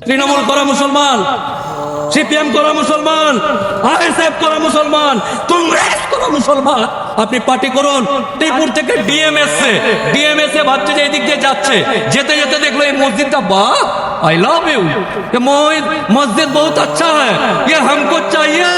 তৃণমূল করা মুসলমান সিপিএম করা মুসলমান আইএসএফ করা মুসলমান কংগ্রেস করা মুসলমান আপনি পার্টি করুন ত্রিপুর থেকে ডিএম এসছে ডিএম এসে ভাবছে যে এদিক দিয়ে যাচ্ছে যেতে যেতে দেখলো এই মসজিদটা বাহ आई लव यू ये मोहित मस्जिद बहुत अच्छा है ये हमको चाहिए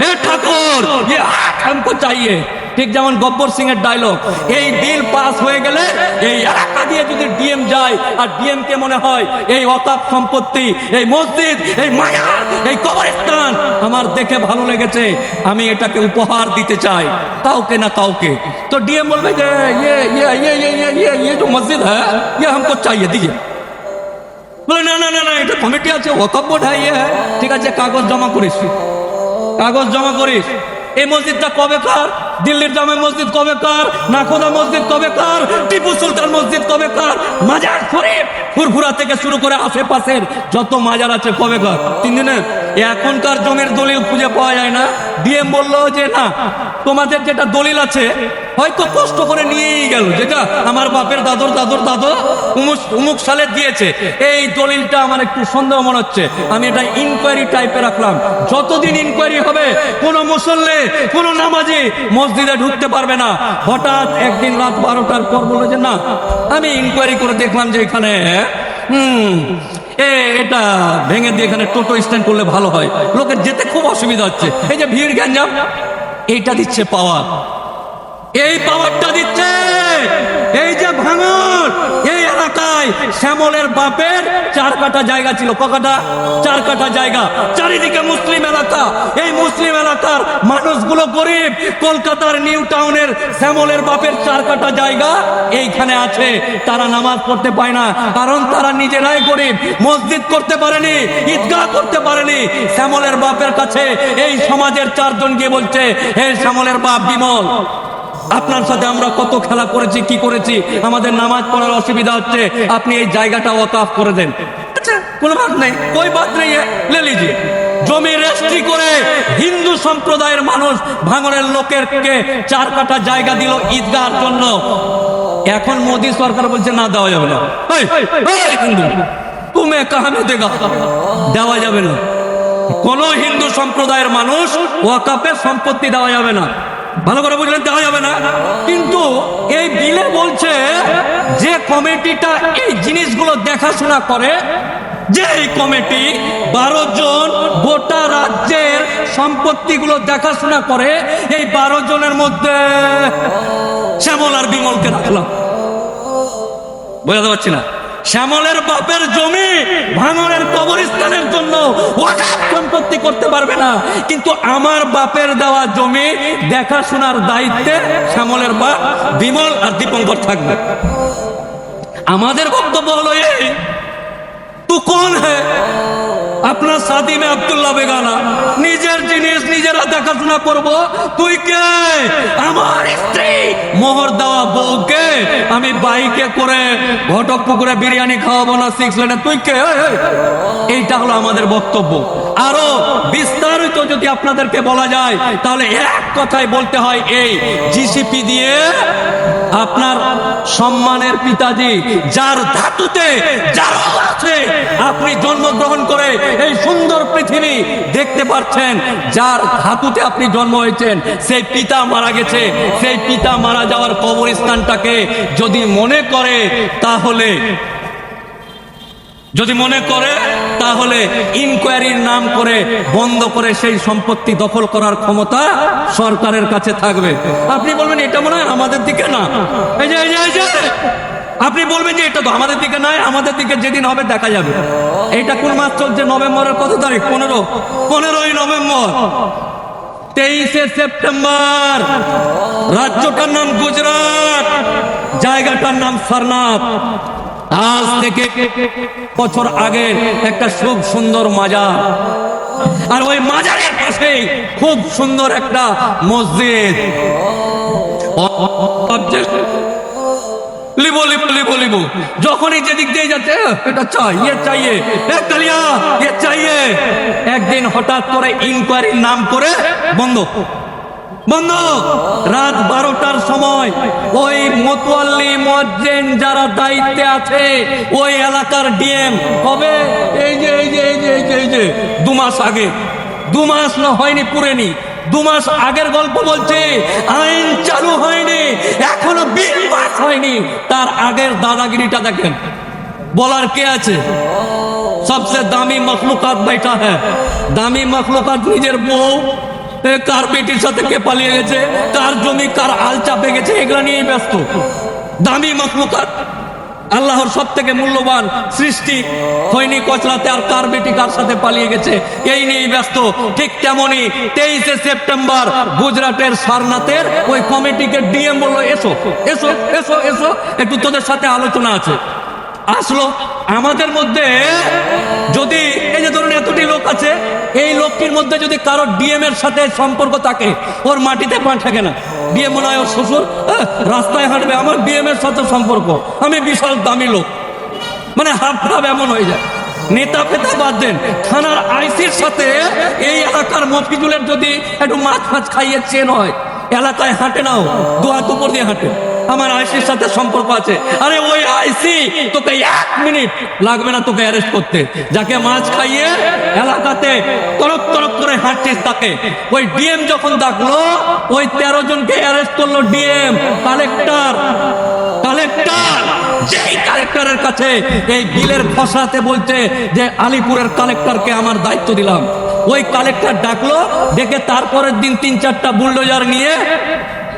हे ठाकुर ये हाथ हमको चाहिए ঠিক যেমন গব্বর সিং এর ডায়লগ এই বিল পাস হয়ে গেলে এই এলাকা দিয়ে যদি ডিএম যায় আর ডিএম কে মনে হয় এই অতাপ সম্পত্তি এই মসজিদ এই মায়ার এই কবরস্থান আমার দেখে ভালো লেগেছে আমি এটাকে উপহার দিতে চাই কাউকে না কাউকে তো ডিএম বলবে যে ये ये ये ये ये ये ये जो मस्जिद है ये हमको चाहिए दीजिए বলে না না না না এটা কমিটি আছে ওয়াকফ বোর্ড হ্যাঁ ইয়ে হ্যাঁ ঠিক আছে কাগজ জমা করিস কাগজ জমা করিস এই মসজিদটা কবে কার দিল্লির জামে মসজিদ কবে কার? নাকোদা মসজিদ কবে কার? টিপু সুলতান মসজিদ কবে কার? মাজার শরীফ ফুরফুরা থেকে শুরু করে আশেপাশের যত মাজার আছে কবে কার? তিন দিনের। এখনকার জমির দলিল খুঁজে পাওয়া যায় না। ডিএম বলল যে না তোমাদের যেটা দলিল আছে, হয়তো কষ্ট করে নিয়েই গেল। যেটা আমার বাপের দাদর দাদর দাদর উমুক সালে দিয়েছে। এই দলিলটা আমার একটু সন্দেহ মনে হচ্ছে। আমি এটা ইনকোয়ারি টাইপে রাখলাম। যতদিন ইনকোয়ারি হবে, কোন মুসল্লে, কোন নামাজি মসজিদে ঢুকতে পারবে না। হঠাৎ একদিন রাত বারোটার পর বলল যে, না, আমি ইনকোয়ারি করে দেখলাম যে এখানে, হুম, এ, এটা ভেঙে দিয়ে এখানে টোটো স্ট্যান্ড করলে ভালো হয়। লোকের যেতে খুব অসুবিধা হচ্ছে। এই যে ভিড় গ্যাঞ্জাম এইটা দিচ্ছে পাওয়ার এই পাওয়ারটা দিচ্ছে। এই যে ভাঙর এলাকায় শ্যামলের বাপের চার কাটা জায়গা ছিল। ককাটা চার কাটা জায়গা। চারিদিকে মুসলিম এলাকা। এই মুসলিম এলাকার মানুষগুলো গরিব। কলকাতার নিউ টাউনের শ্যামলের বাপের চার কাটা জায়গা এইখানে আছে। তারা নামাজ পড়তে পায় না। কারণ তারা নিজেরাই গরিব। মসজিদ করতে পারেনি, ঈদগাহ করতে পারেনি। শ্যামলের বাপের কাছে এই সমাজের চারজন গিয়ে বলছে, হে শ্যামলের বাপ বিমল আপনার সাথে আমরা কত খেলা করেছি, কি করেছি, আমাদের নামাজ পড়ার অসুবিধা হচ্ছে, আপনি এই জায়গাটা ওয়াকাফ করে দেন। আচ্ছা কোনো বাত নেই, কই বাদ নেই লে লিজিয়ে জমি রেস্ট্রি করে হিন্দু সম্প্রদায়ের মানুষ ভাঙরের লোকের কে চার কাটা জায়গা দিল ঈদগাহর জন্য। এখন মোদী সরকার বলছে, না, দেওয়া যাবে না। হিন্দু, তুমি কাহামে দেখা দেওয়া যাবে না। কোন হিন্দু সম্প্রদায়ের মানুষ ওয়াকাপে সম্পত্তি দেওয়া যাবে না। ভালো করে বুঝলেন দেওয়া যাবে না। কিন্তু এই বিলে বলছে যে কমিটিটা এই জিনিসগুলো দেখাশোনা করে, যে এই কমিটি বারো জন গোটা রাজ্যের সম্পত্তিগুলো দেখাশোনা করে, এই বারো জনের মধ্যে শ্যামল আর বিমলকে রাখলাম বোঝাতে পারছি না? শ্যামলের বাপের জমি ভাঙনের কবরস্থানের জন্য সম্পত্তি করতে পারবে না। কিন্তু আমার বাপের দেওয়া জমি দেখাশোনার দায়িত্বে শ্যামলের বাপ বিমল আর দীপঙ্কর থাকবে। আমাদের বক্তব্য হলো এই তু কোন হ্যাঁ আপনার সাথী মে আব্দুল্লাহ বেগানা নিজের জিনিস নিজেরা দেখাশোনা করব। তুই কে? আমার স্ত্রী। মোহর দেওয়া বউকে আমি বাইকে করে ঘটক পুকুরে বিরিয়ানি খাওয়াবো না সিক্স লেনে। তুই কে? এই, এই। এইটা হলো আমাদের বক্তব্য। আরও বিস্তারিত যদি আপনাদেরকে বলা যায় তাহলে এক কথায় বলতে হয় এই জিসিপি দিয়ে আপনার সম্মানের পিতাজি, যার ধাতুতে, যার আছে আপনি জন্মগ্রহণ করে এই সুন্দর পৃথিবী দেখতে পাচ্ছেন, যার ধাতুতে আপনি জন্ম হয়েছেন, সেই পিতা মারা গেছে। সেই পিতা মারা যাওয়ার কবরস্থানটাকে যদি মনে করে, তাহলে যদি মনে করে, তাহলে ইনকোয়ারির নাম করে, বন্ধ করে সেই সম্পত্তি দখল করার ক্ষমতা সরকারের কাছে থাকবে। আপনি বলবেন, এটা মনে হয় আমাদের দিকে না। এই যে, আপনি বলবেন যে, এটা তো আমাদের দিকে নয়, আমাদের দিকে যেদিন হবে দেখা যাবে। এটা কোন মাস চলছে? নভেম্বরের কত তারিখ? পনেরো। পনেরোই নভেম্বর। তেইশে সেপ্টেম্বর। রাজ্যটার নাম গুজরাট। জায়গাটার নাম সারনাথ। আজ থেকে বছর আগে একটা খুব সুন্দর মাজার। আর ওই মাজারের পাশে খুব সুন্দর একটা মসজিদ। লিবো লিবো লিবো যখনই যেদিক দিয়ে যাচ্ছে, এটা চাই ইয়ে চাইয়ে ইয়ে চাইয়ে একদিন হঠাৎ করে ইনকোয়ারির নাম করে বন্ধ। বন্ধু, রাত বারোটার সময় ওই মতোয়াল্লি মজ্জেন যারা দায়িত্বে আছে, ওই এলাকার ডিএম হবে এই যে এই যে এই যে এই যে এই যে, দু মাস আগে। দু মাস না হয়নি পুরেনি, দু মাস আগের গল্প বলছে, আইন চালু হয়নি, এখনও বিল পাস হয়নি, তার আগের দাদাগিরিটা দেখেন। বলার কে আছে? সবচেয়ে দামি মখলুকাত বাইটা হ্যাঁ। দামি মখলুকাত নিজের বউ কার বেটির সাথে কে পালিয়ে গেছে? কার জমি, কার আল চাপে গেছে? এগুলো নিয়েই ব্যস্ত। দামি মখলুকাত আল্লাহর সব থেকে মূল্যবান সৃষ্টি হয়নি কচলাতে আর কার বেটি কার সাথে পালিয়ে গেছে? এই নিয়েই ব্যস্ত। ঠিক তেমনই তেইশে সেপ্টেম্বর গুজরাটের সারনাথের ওই কমিটিকে ডিএম বলল, এসো এসো এসো এসো, একটু তোদের সাথে আলোচনা আছে। আসলো। আমাদের মধ্যে যদি এই যে ধরুন এতটি লোক আছে, এই লোকটির মধ্যে যদি কারও ডিএম এর সাথে সম্পর্ক থাকে, ওর মাটিতে পা থাকে না। ডিএম মনে হয় ওর শ্বশুর রাস্তায় হাঁটবে, আমার ডিএম এর সাথে সম্পর্ক। আমি বিশাল দামি লোক। মানে হাফ হাফ এমন হয়ে যায়। নেতা ফেতা বাদ দেন। থানার আইসির সাথে এই এলাকার মফিজুলের যদি একটু মাছ ফাছ খাইয়ে চেন হয়, এলাকায় হাঁটে নাও দু হাত উপর দিয়ে হাঁটে। আমার আইসির সাথে সম্পর্ক আছে। আরে ওই আইসি, তোকে এক মিনিট লাগবে না তোকে অ্যারেস্ট করতে। যাকে মাছ খাইয়ে এলাকাতে তরক তরক করে হাঁটছিস তাকে। ওই ডিএম যখন ডাকলো, ওই তেরো জনকে অ্যারেস্ট করল ডিএম কালেক্টর কালেক্টর যেই কালেক্টরের কাছে এই বিলের ফসাতে বলছে যে, আলিপুরের কালেক্টরকে আমার দায়িত্ব দিলাম। ওই কালেক্টর ডাকলো ডেকে তারপরের দিন তিন চারটা বুলডোজার নিয়ে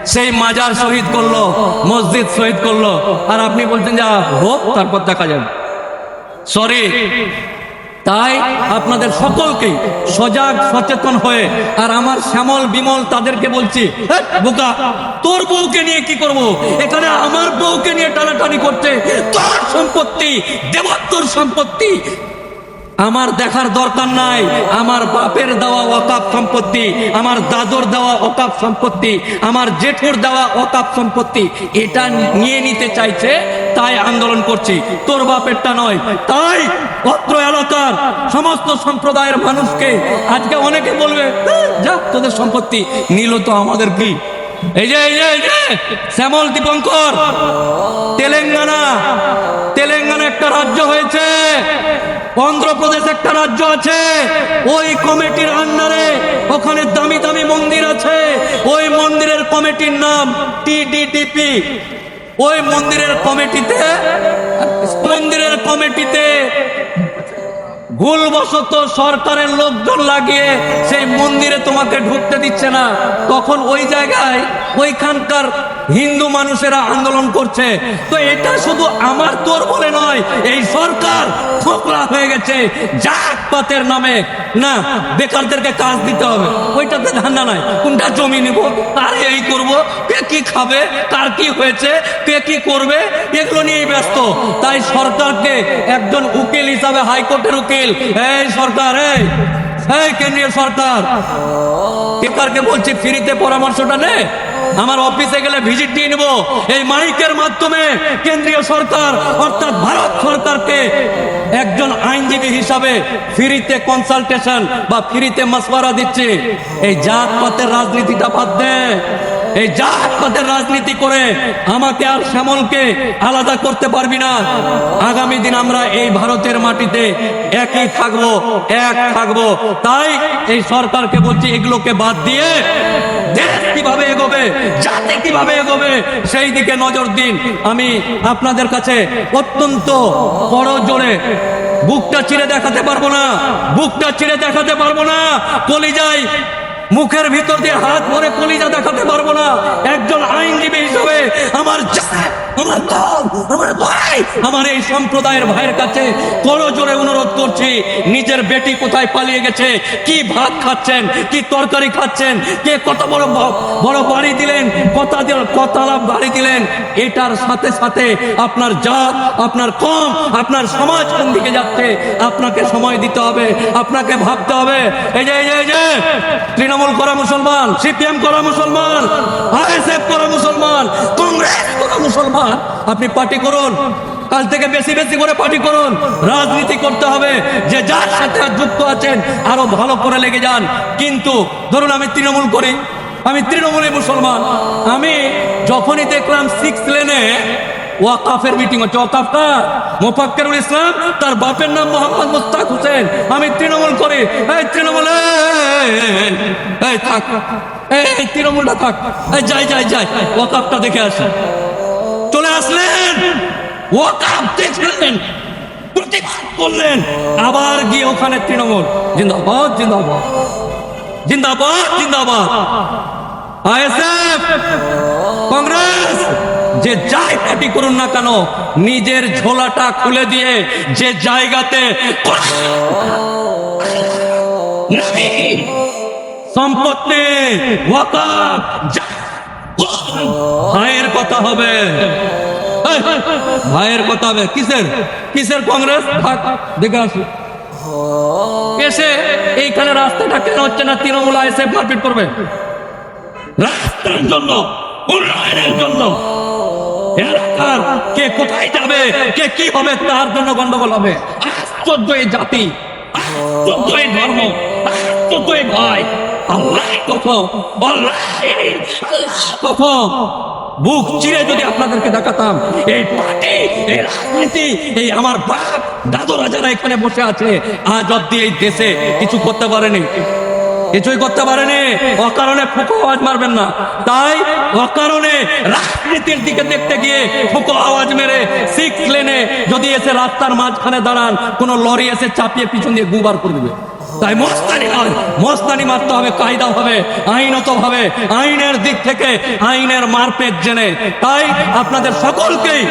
সেই মাজার শহীদ করল মসজিদ শহীদ করল। আর আপনি বলছেন যা হোক তারপর দেখা যাবে। সরি তাই আপনাদের সকলকেই সজাগ সচেতন হয়ে আর আমার শ্যামল বিমল তাদেরকে বলছি "হেৎ, বোকা তোর বউকে নিয়ে কি করব? এখানে আমার বউকে নিয়ে টানাটানি করতে তোর সম্পত্তি দেবত্তর সম্পত্তি আমার দেখার দরকার নাই। আমার বাপের দেওয়া অকাপ সম্পত্তি আমার দাদর দেওয়া অকাপ সম্পত্তি আমার জেঠুর দেওয়া অকাপ সম্পত্তি এটা নিয়ে নিতে চাইছে তাই আন্দোলন করছি। তোর বাপেরটা নয় তাই অত্র এলাকার সমস্ত সম্প্রদায়ের মানুষকে আজকে অনেকে বলবে "হ্যাঁ, যা তোদের সম্পত্তি নিল তো আমাদের কি? এই যে এই যে এই যে শ্যামল দীপঙ্কর তেলেঙ্গানা তেলেঙ্গানা একটা রাজ্য হয়েছে। অন্ধ্রপ্রদেশ একটা রাজ্য আছে। ওই কমিটির আন্ডারে ওখানে দামি দামি মন্দির আছে। ওই মন্দিরের কমিটির নাম টিডিডিপি ওই মন্দিরের কমিটিতে মন্দিরের কমিটিতে ভুলবশত সরকারের লোকজন লাগিয়ে সেই মন্দিরে তোমাকে ঢুকতে দিচ্ছে না। তখন ওই জায়গায় ওইখানকার হিন্দু মানুষেরা আন্দোলন করছে। তো এটা শুধু আমার তোর বলে নয়, এই সরকার খোকরা হয়ে গেছে জাতপাতের নামে। না, বেকারদেরকে কাজ দিতে হবে। ওইটাতে ধান্দা নাই। কোনটা জমি নিব? আর এই করব। কে কি খাবে? কার কি হয়েছে? কে কি করবে? এগুলো নিয়েই ব্যস্ত। তাই সরকারকে একজন উকিল হিসাবে হাইকোর্টের উকিল। এই সরকার, এই কেন্দ্রীয় সরকার। বলছি, ফ্রিতে পরামর্শটা নে। আমার অফিসে গেলে ভিজিট নিয়ে নেব। এই মাইকের মাধ্যমে কেন্দ্রীয় সরকার, অর্থাৎ ভারত সরকারকে একজন আইনজীবী হিসাবে ফ্রিতে কনসালটেশন বা ফ্রিতে মশওয়ারা দিচ্ছে। এই জাত জাতপাতের রাজনীতিটা বাদ দে। এই জাতপাতের রাজনীতি করে, আমাকে আর শ্যামলকে আলাদা করতে পারবি না। আগামী দিন আমরা এই ভারতের মাটিতে একই থাকব, এক থাকব। তাই এই সরকারকে বলছি, এগুলোকে বাদ দিয়ে কীভাবে এগোবে কীভাবে এগোবে, সেই দিকে নজর দিন। আমি আপনাদের কাছে অত্যন্ত বড় জোরে বুকটা দেখাতে পারব না, বুকটা দেখাতে পারব না। কলিজায় মুখের ভিতর দিয়ে হাত ভরে কলিজা দেখাতে পারব না। একজন আইনজীবী ভাই, আমার এই সম্প্রদায়ের ভাইয়ের কাছে করো জোরে অনুরোধ করছি, নিজের বেটি কোথায় পালিয়ে গেছে, কি ভাত খাচ্ছেন, কি তরকারি খাচ্ছেন, কে কত বড় বড় বাড়ি দিলেন, কত দিল- কতলা বাড়ি দিলেন, এটার সাথে সাথে আপনার জাত, আপনার কম, আপনার সমাজ কোন দিকে যাচ্ছে, আপনাকে সময় দিতে হবে, আপনাকে ভাবতে হবে। এই যে এই যে এই যে, তৃণমূল করা মুসলমান, সিপিএম করা মুসলমান আইএসএফ করা মুসলমান, কংগ্রেস করা মুসলমান আপনি পার্টি করুন। কাল থেকে বেশি বেশি করে পার্টি করুন। রাজনীতি করতে হবে। যে যার সাথে যুক্ত আছেন আরও ভালো করে লেগে যান। কিন্তু ধরুন আমি তৃণমূল করি। আমি তৃণমূলে মুসলমান। আমি যখনই দেখলাম সিক্স লেনে ওয়াকাফের মিটিং হচ্ছে। ওয়াকাফটা মোফাক্কেরুল ইসলাম তার বাপের নাম মোহাম্মদ মুস্তাক হোসেন। আমি তৃণমূল করি। এই তৃণমূল এই, থাক। এই তৃণমূলটা থাক। যাই যাই যাই। ওয়াকাফটা দেখে আসি ওয়াকাফ দেখলেন প্রতিবাদ করলেন। আবার গিয়ে ওখানে তৃণমূল। জিন্দাবাদ জিন্দাবাদ। জিন্দাবাদ জিন্দাবাদ। আইএসএফ, কংগ্রেস, যে যাই পার্টি করুন না কেন, নিজের ঝোলাটা খুলে দিয়ে যে জায়গাতে সম্পত্তি ওয়াকাফ ভাইয়ের কথা হবে। ভাইয়ের কথা হবে। কিসের? কিসের কংগ্রেস? দেখে আসি। এসে এইখানে রাস্তাটা কেন হচ্ছে না? তৃণমূল এসে মারপিট করবে? রাস্তার জন্য, উন্নয়নের জন্য। এলাকার কে কোথায় যাবে, কে কি হবে, তার জন্য গন্ডগোল হবে। আশ্চর্য এই জাতি আশ্চর্য এই ধর্ম আশ্চর্য এই ভাই আল্লাহ কত আল্লাহ কত বুক চিরে যদি আপনাদেরকে দেখাতাম, এই পার্টি, এই রাজনীতি, এই আমার বাপ দাদুরা যারা এখানে বসে আছে, আজ অব্দি এই দেশে কিছু করতে পারেনি। কিছুই করতে পারেনি। অকারণে ফুকো আওয়াজ মারবেন না। তাই অকারণে রাজনীতির দিকে দেখতে গিয়ে ফুকো আওয়াজ মেরে সিক্স লেনে যদি এসে রাস্তার মাঝখানে দাঁড়ান, কোন লরি এসে চাপিয়ে পিছন দিয়ে গুবার করে দেবে। তাই মস্তানি নয় মস্তানি মারতে হবে, কায়দা হবে, আইনত হবে, আইনের দিক থেকে আইনের মারপেট জেনে। তাই আপনাদের সকলকেই